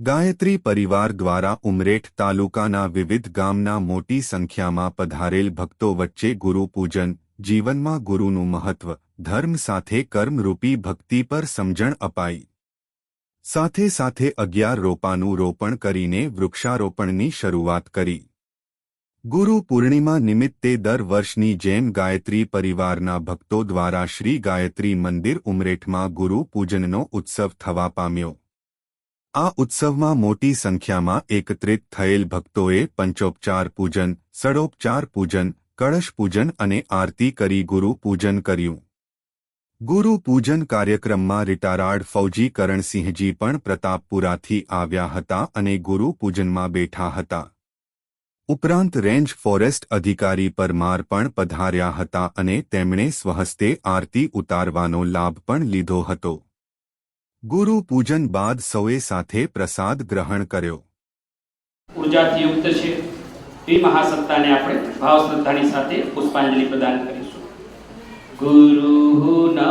ગાયત્રી પરિવાર દ્વારા ઉમરેઠ તાલુકાના વિવિધ ગામના મોટી સંખ્યામાં પધારેલ ભક્તો વચ્ચે ગુરુપૂજન જીવનમાં ગુરુનું મહત્વ, ધર્મ સાથે કર્મરૂપી ભક્તિ પર સમજણ અપાઈ. સાથે સાથે અગિયાર રોપાનું રોપણ કરીને વૃક્ષારોપણની શરૂઆત કરી. ગુરુ પૂર્ણિમા નિમિત્તે દર વર્ષની જેમ ગાયત્રી પરિવારના ભક્તો દ્વારા શ્રી ગાયત્રી મંદિર ઉમરેઠમાં ગુરુ પૂજનનો ઉત્સવ થવા પામ્યો. આ ઉત્સવમાં મોટી સંખ્યામાં એકત્રિત થયેલ ભક્તોએ પંચોપચાર પૂજન સડોપચાર પૂજન, કળશ પૂજન અને આરતી કરી ગુરુ પૂજન કર્યું. ગુરુ પૂજન કાર્યક્રમમાં રિટારાડ ફૌજી કરણસિંહજી પણ પ્રતાપપુરાથી આવ્યા હતા અને ગુરુ પૂજનમાં બેઠા હતા. ઉપરાંત રેન્જ ફોરેસ્ટ અધિકારી પરમાર પણ પધાર્યા હતા અને તેમણે સ્વહસ્તે આરતી ઉતારવાનો લાભ પણ લીધો હતો. ગુરુ પૂજન બાદ સૌએ સાથે પ્રસાદ ગ્રહણ કર્યો. ઉર્જાથી યુક્ત છે. એ મહાસત્તાને આપણે ભાવ શ્રદ્ધાની સાથે પુષ્પાંજલિ પ્રદાન કરીશું. ગુરુના પાદ